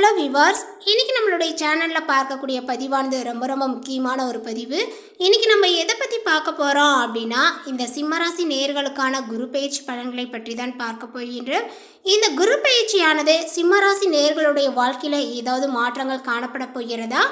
Hello viewers இன்னைக்கு நம்மளுடைய சேனலில் பார்க்கக்கூடிய பதிவானது ரொம்ப ரொம்ப முக்கியமான ஒரு பதிவு. இன்னைக்கு நம்ம எதை பற்றி பார்க்க போகிறோம் அப்படின்னா இந்த சிம்மராசி நேர்களுக்கான குரு பயிற்சி பலன்களை பற்றி தான் பார்க்க போகின்றோம். இந்த குரு பயிற்சியானது சிம்மராசி நேர்களுடைய வாழ்க்கையில் ஏதாவது மாற்றங்கள் காணப்பட போகிறதா?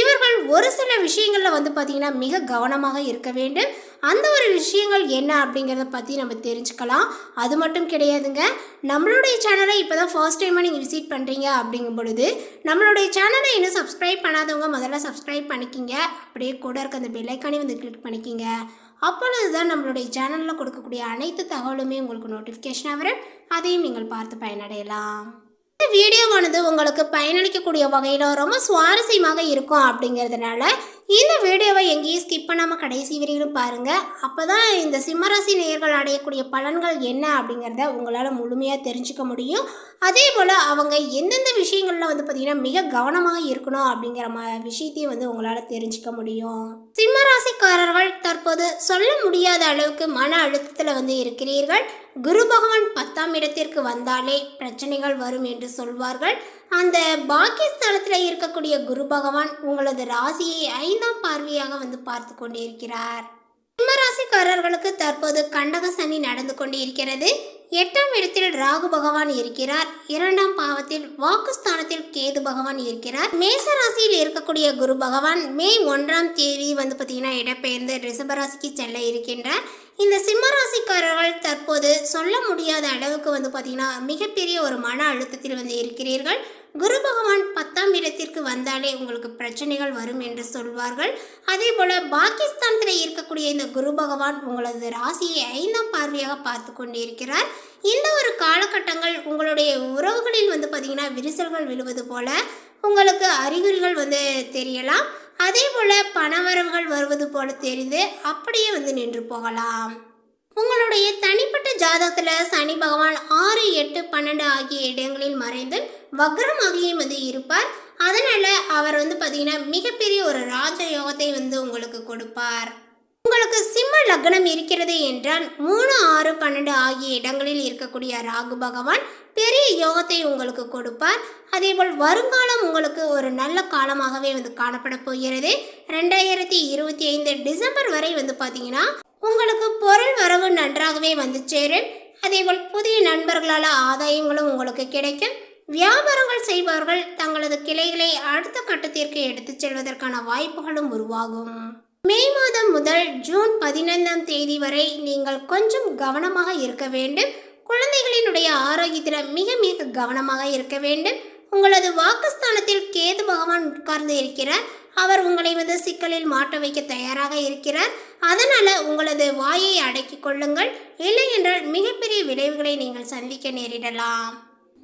இவர்கள் ஒரு சில விஷயங்களில் வந்து பார்த்திங்கன்னா மிக கவனமாக இருக்க வேண்டும். அந்த ஒரு விஷயங்கள் என்ன அப்படிங்கிறத பற்றி நம்ம தெரிஞ்சுக்கலாம். அது மட்டும் கிடையாதுங்க. நம்மளுடைய சேனலை இப்போ தான் ஃபர்ஸ்ட் டைமாக நீங்கள் விசிட் பண்ணுறீங்க அப்படிங்கும் பொழுது நம்மளுடைய சேனலை இன்னும் சப்ஸ்கிரைப் பண்ணாதவங்க முதல்ல சப்ஸ்கிரைப் பண்ணிக்கிங்க. அப்படியே கூட இருக்க அந்த பெல்லைக்கானே வந்து கிளிக் பண்ணிக்கிங்க. அப்பொழுது தான் நம்மளுடைய சேனலில் கொடுக்கக்கூடிய அனைத்து தகவலுமே உங்களுக்கு நோட்டிஃபிகேஷனாக வரும். அதையும் நீங்கள் பார்த்து பயனடையலாம். இந்த வீடியோவானது உங்களுக்கு பயனளிக்கக்கூடிய வகையில் ரொம்ப சுவாரஸ்யமாக இருக்கும் அப்படிங்கிறதுனால இந்த வீடியோவை எங்கேயும் ஸ்கிப் பண்ணாமல் கடைசி வரையிலும் பாருங்கள் அப்போ தான் இந்த சிம்மராசி நேயர்கள் அடையக்கூடிய பலன்கள் என்ன அப்படிங்கிறத உங்களால் முழுமையாக தெரிஞ்சுக்க முடியும். அதே போல் அவங்க எந்தெந்த விஷயங்களில் வந்து பார்த்திங்கன்னா மிக கவனமாக இருக்கணும் அப்படிங்கிற ம விஷயத்தையும் வந்து உங்களால் தெரிஞ்சுக்க முடியும். சிம்மராசிக்காரர்கள் தற்போது சொல்ல முடியாத அளவுக்கு மன அழுத்தத்தில் வந்து இருக்கிறீர்கள். குரு பகவான் பத்தாம் இடத்திற்கு வந்தாலே பிரச்சனைகள் வரும் என்று சொல்வார்கள். அந்த பாக்கியஸ்தலத்தில் இருக்கக்கூடிய குரு பகவான் உங்களது ராசியை ஐந்தாம் பார்வையாக வந்து பார்த்து கொண்டிருக்கிறார். சிம்மராசிக்காரர்களுக்கு தற்போது கண்டக சனி நடந்து கொண்டு இருக்கிறது எட்டாம் இடத்தில் ராகு பகவான் இருக்கிறார். இரண்டாம் பாவத்தில் வாக்குஸ்தானத்தில் கேது பகவான் இருக்கிறார். மேச ராசியில் இருக்கக்கூடிய குரு பகவான் மே ஒன்றாம் தேதி வந்து பார்த்தீங்கன்னா இடம்பெயர்ந்து ரிஷபராசிக்கு செல்ல இருக்கின்றார். இந்த சிம்மராசிக்காரர்கள் தற்போது சொல்ல முடியாத அளவுக்கு வந்து பார்த்தீங்கன்னா மிகப்பெரிய ஒரு மன அழுத்தத்தில் வந்து இருக்கிறீர்கள். குரு பகவான் பத்தாம் இடத்திற்கு வந்தாலே உங்களுக்கு பிரச்சனைகள் வரும் என்று சொல்வார்கள். அதே போல் பாகிஸ்தானத்தில் இருக்கக்கூடிய இந்த குரு பகவான் உங்களது ராசியை ஐந்தாம் பார்வையாக பார்த்து கொண்டிருக்கிறார். இந்த ஒரு காலகட்டங்கள் உங்களுடைய உறவுகளில் வந்து பார்த்திங்கன்னா விரிசல்கள் விழுவது போல உங்களுக்கு அறிகுறிகள் வந்து தெரியலாம். அதே போல் பணவரவுகள் வருவது போல தெரிந்து அப்படியே வந்து நின்று போகலாம். உங்களுடைய தனிப்பட்ட ஜாதகத்தில் சனி பகவான் ஆறு எட்டு பன்னெண்டு ஆகிய இடங்களில் மறைந்து வக்ரமாகியும் வந்து இருப்பார். அதனால் அவர் வந்து பார்த்திங்கன்னா மிகப்பெரிய ஒரு ராஜ யோகத்தை வந்து உங்களுக்கு கொடுப்பார். உங்களுக்கு சிம்ம லக்னம் இருக்கிறது என்றால் மூணு ஆறு பன்னெண்டு ஆகிய இடங்களில் இருக்கக்கூடிய ராகு பகவான் பெரிய யோகத்தை உங்களுக்கு கொடுப்பார். அதேபோல் வருங்காலம் உங்களுக்கு ஒரு நல்ல காலமாகவே வந்து காணப்பட போகிறது. ரெண்டாயிரத்தி இருபத்தி ஐந்து டிசம்பர் வரை வந்து பார்த்தீங்கன்னா உங்களுக்கு பொருள் வரவு நன்றாகவே வந்து சேரும். அதேபோல் புதிய நண்பர்களால் ஆதாயங்களும் உங்களுக்கு கிடைக்கும். வியாபாரங்கள் செய்பவர்கள் தங்களது கிளைகளை அடுத்த கட்டத்திற்கு எடுத்துச் செல்வதற்கான வாய்ப்புகளும் உருவாகும். மே மாதம் முதல் ஜூன் பதினைந்தாம் தேதி வரை நீங்கள் கொஞ்சம் கவனமாக இருக்க வேண்டும். குழந்தைகளினுடைய ஆரோக்கியத்தில் மிக மிக கவனமாக இருக்க வேண்டும். உங்களது வாக்குஸ்தானத்தில் கேது பகவான் உட்கார்ந்து இருக்கிறார். அவர் உங்களை வந்து சிக்கலில் மாட்ட வைக்க தயாராக இருக்கிறார். அதனால் உங்களது வாயை அடக்கிக் கொள்ளுங்கள். இல்லை என்றால் மிகப்பெரிய விளைவுகளை நீங்கள் சந்திக்க நேரிடலாம்.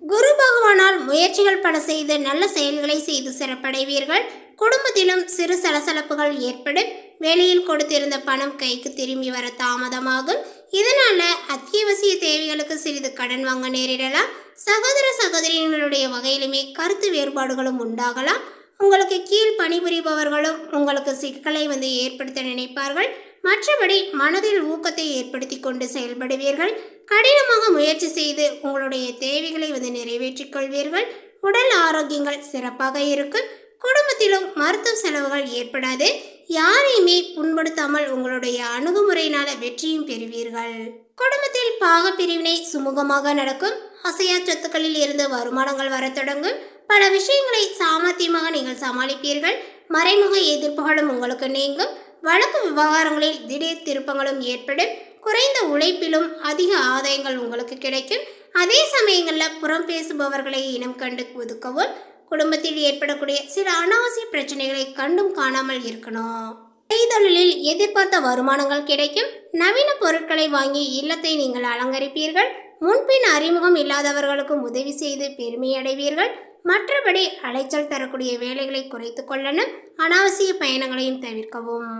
குரு பகவானால் முயற்சிகள் பல செய்து நல்ல செயல்களை செய்து சிறப்படைவீர்கள். குடும்பத்திலும் சிறு சலசலப்புகள் ஏற்படும். வெளியில் கொடுத்திருந்த பணம் கைக்கு திரும்பி வர தாமதமாகும். இதனால அத்தியாவசிய தேவைகளுக்கு சிறிது கடன் வாங்க நேரிடலாம். சகோதர சகோதரிகளுடைய வகையிலுமே கருத்து வேறுபாடுகளும் உண்டாகலாம். உங்களுக்கு கீழ் பணிபுரிபவர்களும் உங்களுக்கு சிக்கலை வந்து ஏற்படுத்த நினைப்பார்கள். மற்றபடி மனதில் ஊக்கத்தை ஏற்படுத்தி கொண்டு செயல்படுவீர்கள். கடினமாக முயற்சி செய்து உங்களுடைய தேவைகளை வந்து நிறைவேற்றிக் கொள்வீர்கள். உடல் ஆரோக்கியங்கள் சிறப்பாக இருக்கும். குடும்பத்திலும் மருத்துவ செலவுகள் ஏற்படாது. யாரையுமே புண்படுத்தாமல் உங்களுடைய அணுகுமுறையினால வெற்றியும் பெறுவீர்கள். குடும்பத்தில் பாக பிரிவினை சுமூகமாக நடக்கும். அசையா சொத்துக்களில் இருந்து வருமானங்கள் வரத் தொடங்கும். பல விஷயங்களை சாமர்த்தியமாக நீங்கள் சமாளிப்பீர்கள். மறைமுக எதிர்ப்புகளும் உங்களுக்கு நீங்கும். வழக்கு விவகாரங்களில் திடீர் திருப்பங்களும் ஏற்படும். குறைந்த உழைப்பிலும் அதிக ஆதாயங்கள் உங்களுக்கு கிடைக்கும். அதே சமயங்களில் புறம் பேசுபவர்களை இனம் கண்டு ஒதுக்கவும் குடும்பத்தில் ஏற்படக்கூடிய சில அனாவசிய பிரச்சனைகளை கண்டும் காணாமல் இருக்கணும். கைதொழிலில் எதிர்பார்த்த வருமானங்கள் கிடைக்கும். நவீன பொருட்களை வாங்கி இல்லத்தை நீங்கள் அலங்கரிப்பீர்கள். முன்பின் அறிமுகம் இல்லாதவர்களுக்கும் உதவி செய்து பெருமையடைவீர்கள் மற்றபடி அலைச்சல் தரக்கூடிய வேலைகளை குறைத்து கொள்ளணும். அனாவசிய பயணங்களையும் தவிர்க்கவும்.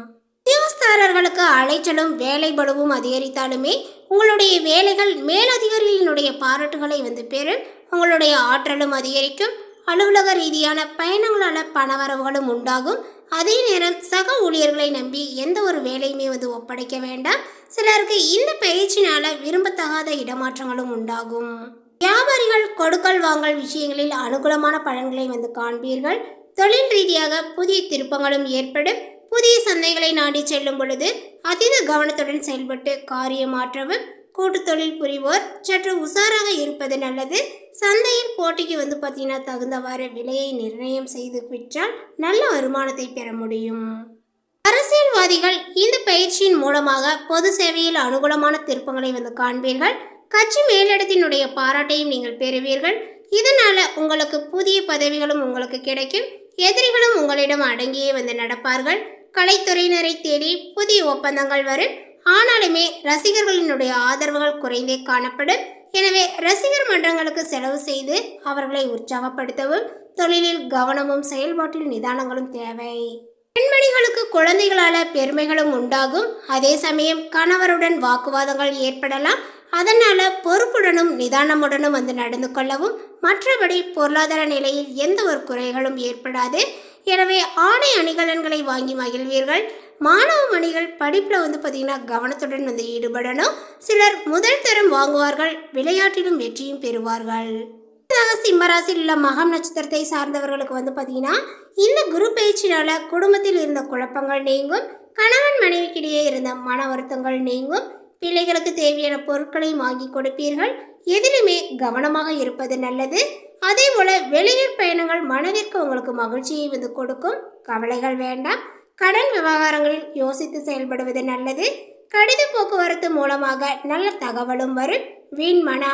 உத்தியோகஸ்தாரர்களுக்கு அலைச்சலும் வேலை பளுவும் அதிகரித்தாலுமே உங்களுடைய வேலைகள் மேலதிகாரிகளினுடைய பாராட்டுகளை வந்து பெறும். உங்களுடைய ஆற்றலும் அதிகரிக்கும். அலுவலக ரீதியான பயணங்களால் பணவரவுகளும் உண்டாகும். அதே நேரம் சக ஊழியர்களை நம்பி எந்த ஒரு வேலையுமே வந்து ஒப்படைக்க வேண்டாம். சிலருக்கு இந்த பயிற்சினால விரும்பத்தகாத இடமாற்றங்களும் உண்டாகும். வியாபாரிகள் கொடுக்கல் வாங்கல் விஷயங்களில் அனுகூலமான பலன்களை வந்து காண்பீர்கள். தொழில் ரீதியாக புதிய திருப்பங்களும் ஏற்படும். புதிய சந்தைகளை நாடி செல்லும் பொழுது அதீத கவனத்துடன் செயல்பட்டு காரியமாற்றவும் கூட்டு தொழில் புரிவோர் சற்று உஷாராக இருப்பது நல்லது. சந்தையில் போட்டிக்கு வந்து பார்த்தீங்கன்னா தகுந்தவாறு விலையை நிர்ணயம் செய்து விற்றால் நல்ல வருமானத்தை பெற முடியும். அரசியல்வாதிகள் இந்த பயிற்சியின் மூலமாக பொது சேவையில் அனுகூலமான திருப்பங்களை வந்து காண்பீர்கள். கட்சி மேலிடத்தினுடைய பாராட்டையும் நீங்கள் பெறுவீர்கள். இதனால உங்களுக்கு புதிய பதவிகளும் உங்களுக்கு கிடைக்கும். எதிரிகளும் உங்களிடம் அடங்கியே வந்து நடப்பார்கள். கலைத்துறையினரை தேடி புதிய ஒப்பந்தங்கள் வரும். ஆனாலுமே ரசிகர்களினுடைய ஆதரவுகள் குறைந்தே காணப்படும். எனவே ரசிகர் மன்றங்களுக்கு செலவு செய்து அவர்களை உற்சாகப்படுத்தவும் தொழிலில் கவனமும் செயல்பாட்டில் நிதானங்களும் தேவை. பெண்மணிகளுக்கு குழந்தைகளால பெருமைகளும் உண்டாகும். அதே சமயம் கணவருடன் வாக்குவாதங்கள் ஏற்படலாம். அதனால் பொறுப்புடனும் நிதானமுடனும் வந்து நடந்து கொள்ளவும் மற்றபடி பொருளாதார நிலையில் எந்த ஒரு குறைகளும் ஏற்படாது. எனவே ஆடை அணிகலன்களை வாங்கி மகிழ்வீர்கள். மாணவ மணிகள் படிப்பில் வந்து பார்த்திங்கன்னா கவனத்துடன் வந்து ஈடுபடணும். சிலர் முதல் தரம் வாங்குவார்கள் விளையாட்டிலும் வெற்றியும் பெறுவார்கள். அடுத்ததாக சிம்மராசியில் உள்ள மகம் நட்சத்திரத்தை சார்ந்தவர்களுக்கு வந்து பார்த்தீங்கன்னா இந்த குரு பயிற்சினால குடும்பத்தில் இருந்த குழப்பங்கள் நீங்கும் கணவன் மனைவிக்கிடையே இருந்த மன வருத்தங்கள் நீங்கும் பிள்ளைகளுக்கு தேவையான பொருட்களையும் வாங்கி கொடுப்பீர்கள். எதிலுமே கவனமாக இருப்பது நல்லது. அதே போல வெளியூர் பயணங்கள் மனதிற்கு உங்களுக்கு மகிழ்ச்சியை வந்து கொடுக்கும். கவலைகள் வேண்டாம். கடன் விவகாரங்களில் யோசித்து செயல்படுவது நல்லது. கடித போக்குவரத்து மூலமாக நல்ல தகவலும் வரும். வீண் மன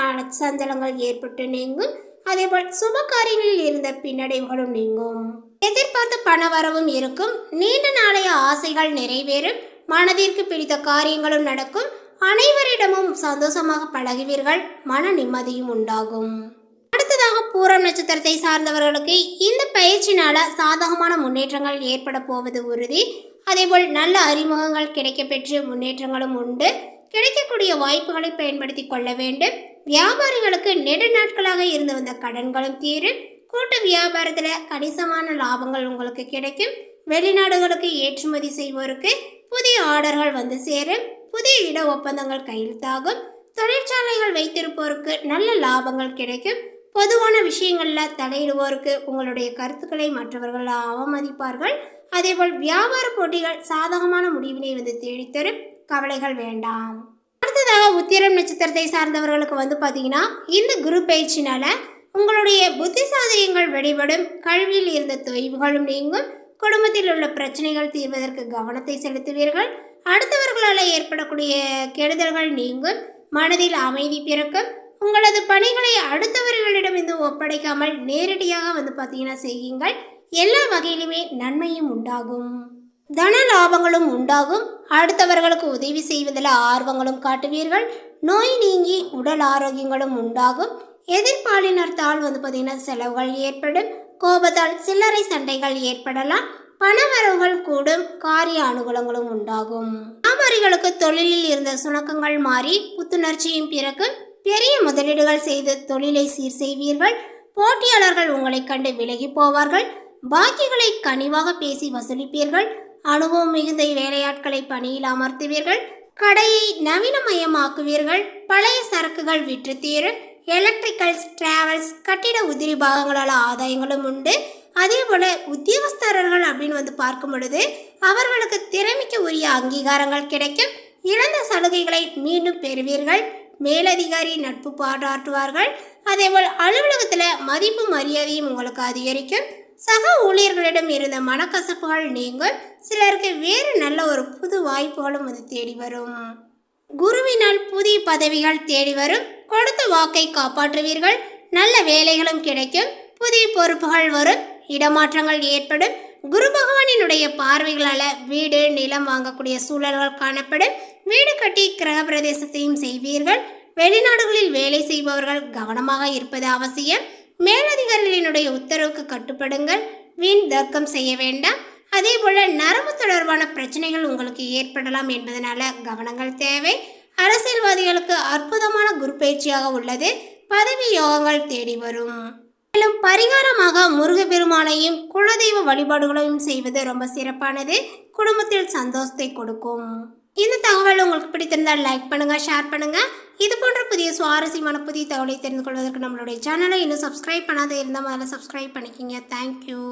சஞ்சலங்கள் ஏற்பட்டு நீங்கும். அதேபோல் சுப காரியங்களில் இருந்த பின்னடைவுகளும் நீங்கும். எதிர்பார்த்த பண வரவும் இருக்கும். நீண்ட நாளைய ஆசைகள் நிறைவேறும். மனதிற்கு பிடித்த காரியங்களும் நடக்கும். அனைவரிடமும் சந்தோஷமாக பழகுவீர்கள். மன நிம்மதியும் உண்டாகும். அடுத்ததாக பூரம் நட்சத்திரத்தை சார்ந்தவர்களுக்கு இந்த பயிற்சினால சாதகமான முன்னேற்றங்கள் ஏற்பட போவது உறுதி. அதேபோல் நல்ல அறிமுகங்கள் கிடைக்கப்பெற்று முன்னேற்றங்களும் உண்டு. கிடைக்கக்கூடிய வாய்ப்புகளை பயன்படுத்தி கொள்ள வேண்டும். வியாபாரிகளுக்கு நெடு நாட்களாக இருந்து வந்த கடன்களும் தீரும். கூட்டு வியாபாரத்தில் கணிசமான லாபங்கள் உங்களுக்கு கிடைக்கும். வெளிநாடுகளுக்கு ஏற்றுமதி செய்வோருக்கு புதிய ஆர்டர்கள் வந்து சேரும். புதிய இட ஒப்பந்தங்கள் கையெழுத்தாகும். தொழிற்சாலைகள் வைத்திருப்போருக்கு நல்ல லாபங்கள் கிடைக்கும். பொதுவான விஷயங்களில் தலையிடுவோருக்கு உங்களுடைய கருத்துக்களை மற்றவர்கள் அவமதிப்பார்கள். அதேபோல் வியாபார போட்டிகள் சாதகமான முடிவினை வந்து தேடித்தரும். கவலைகள் வேண்டாம். அடுத்ததாக உத்திரம் நட்சத்திரத்தை சார்ந்தவர்களுக்கு வந்து பார்த்தீங்கன்னா இந்த குரு பயிற்சினால உங்களுடைய புத்தி புத்திசாலியங்கள் வெளிப்படும். கல்வியில் இருந்த தொய்வுகளும் நீங்கும். குடும்பத்தில் உள்ள பிரச்சனைகள் தீர்வதற்கு கவனத்தை செலுத்துவீர்கள். அடுத்தவர்களால் ஏற்படக்கூடிய கெடுதல்கள் நீங்கும். மனதில் அமைதி பிறக்கும். உங்களது பணிகளை அடுத்தவர்களிடம் இருந்து ஒப்படைக்காமல் நேரடியாக வந்து பார்த்தீங்கன்னா செய்யுங்கள். எல்லா வகையிலுமே நன்மையும் உண்டாகும். தன லாபங்களும் உண்டாகும். அடுத்தவர்களுக்கு உதவி செய்வதில் ஆர்வங்களும் காட்டுவீர்கள். நோய் நீங்கி உடல் ஆரோக்கியங்களும் உண்டாகும். எதிர்பாலினர்த்தால் வந்து பார்த்தீங்கன்னா செலவுகள் ஏற்படும். கோபத்தால் சில்லறை சண்டைகள் ஏற்படலாம். பணவரவுகள் கூடும் காரிய அனுகூலங்களும் உண்டாகும். வியாபாரிகளுக்கு தொழிலில் இருந்த சுணக்கங்கள் மாறி புத்துணர்ச்சியும் பிறகு பெரிய முதலீடுகள் செய்து தொழிலை சீர் செய்வீர்கள். போட்டியாளர்கள் உங்களைக் கண்டு விலகி போவார்கள். பாக்கிகளை கனிவாக பேசி வசூலிப்பீர்கள். அனுபவம் மிகுந்த வேலையாட்களை பணியில் அமர்த்துவீர்கள். கடையை நவீனமயமாக்குவீர்கள். பழைய சரக்குகள் விற்று தீரும். எலக்ட்ரிக்கல்ஸ் டிராவல்ஸ் கட்டிட உதிரி பாகங்களால் ஆதாயங்களும் உண்டு. அதே உத்தியோகஸ்தர் வந்து பார்க்கும் பொழுது அவர்களுக்கு திறமைக்கு உரிய அங்கீகாரங்கள் கிடைக்கும். இழந்த சலுகைகளை மீண்டும் பெறுவீர்கள். மேலதிகாரி நட்பு பாராட்டுவார்கள். அதேபோல் அலுவலகத்தில் மதிப்பு மரியாதையும் உங்களுக்கு அதிகரிக்கும். சக ஊழியர்களிடம் இருந்த மனக்கசப்புகள் நீங்கும். சிலருக்கு வேறு நல்ல ஒரு புது வாய்ப்புகளும் வந்து தேடி வரும். குருவினால் புதிய பதவிகள் தேடி வரும். கொடுத்த வாக்கை காப்பாற்றுவீர்கள். நல்ல வேலைகளும் கிடைக்கும். புதிய பொறுப்புகள் வரும். இடமாற்றங்கள் ஏற்படும். குரு பகவானினுடைய பார்வைகளால் வீடு நிலம் வாங்கக்கூடிய சூழல்கள் காணப்படும். வீடு கட்டி கிரக பிரதேசத்தையும் செய்வீர்கள். வெளிநாடுகளில் வேலை செய்பவர்கள் கவனமாக இருப்பது அவசியம். மேலதிகாரிகளினுடைய உத்தரவுக்கு கட்டுப்படுங்கள். வீண் தர்க்கம் செய்ய வேண்டாம். அதே போல நரம்பு தொடர்பான பிரச்சனைகள் உங்களுக்கு ஏற்படலாம் என்பதனால கவனங்கள் தேவை. அரசியல்வாதிகளுக்கு அற்புதமான குரு பயிற்சியாக உள்ளது. பதவி யோகங்கள் தேடி வரும். மேலும் பரிகாரமாக முருகப்பெருமானையும் குலதெய்வ வழிபாடுகளையும் செய்வது ரொம்ப சிறப்பானது. குடும்பத்தில் சந்தோஷத்தை கொடுக்கும். இந்த தகவல் உங்களுக்கு பிடித்திருந்தால் லைக் பண்ணுங்கள் ஷேர் பண்ணுங்கள் இது போன்ற புதிய சுவாரஸ்யமான புதிய தகவலை தெரிந்து கொள்வதற்கு நம்மளுடைய சேனலை இன்னும் சப்ஸ்கிரைப் பண்ணாத இருந்தால் முதல்ல சப்ஸ்கிரைப் பண்ணிக்கிங்க. தேங்க்யூ